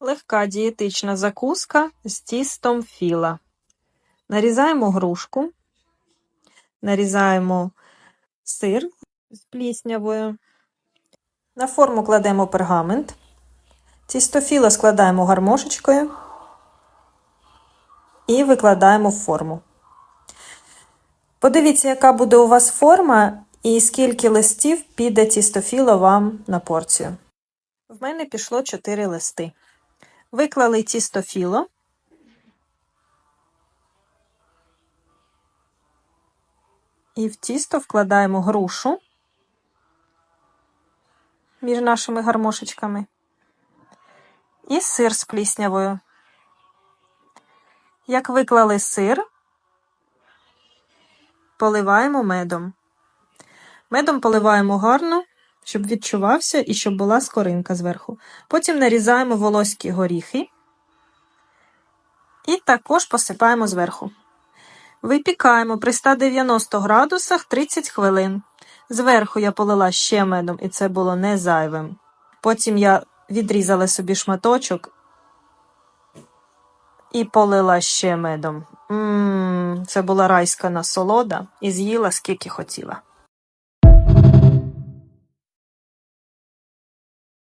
Легка дієтична закуска з тістом філа. Нарізаємо грушку, нарізаємо сир з пліснявою. На форму кладемо пергамент. Тісто філа складаємо гармошечкою і викладаємо в форму. Подивіться, яка буде у вас форма і скільки листів піде тістофіло вам на порцію. В мене пішло 4 листи. Виклали тістофіло. І в тісто вкладаємо грушу між нашими гармошечками і сир з пліснявою. Як виклали сир, поливаємо медом. Медом поливаємо гарно, щоб відчувався і щоб була скоринка зверху. Потім нарізаємо волоські горіхи і також посипаємо зверху. Випікаємо при 190 градусах 30 хвилин. Зверху я полила ще медом, і це було не зайвим. Потім я відрізала собі шматочок і полила ще медом. Ммм, це була райська насолода і з'їла скільки хотіла.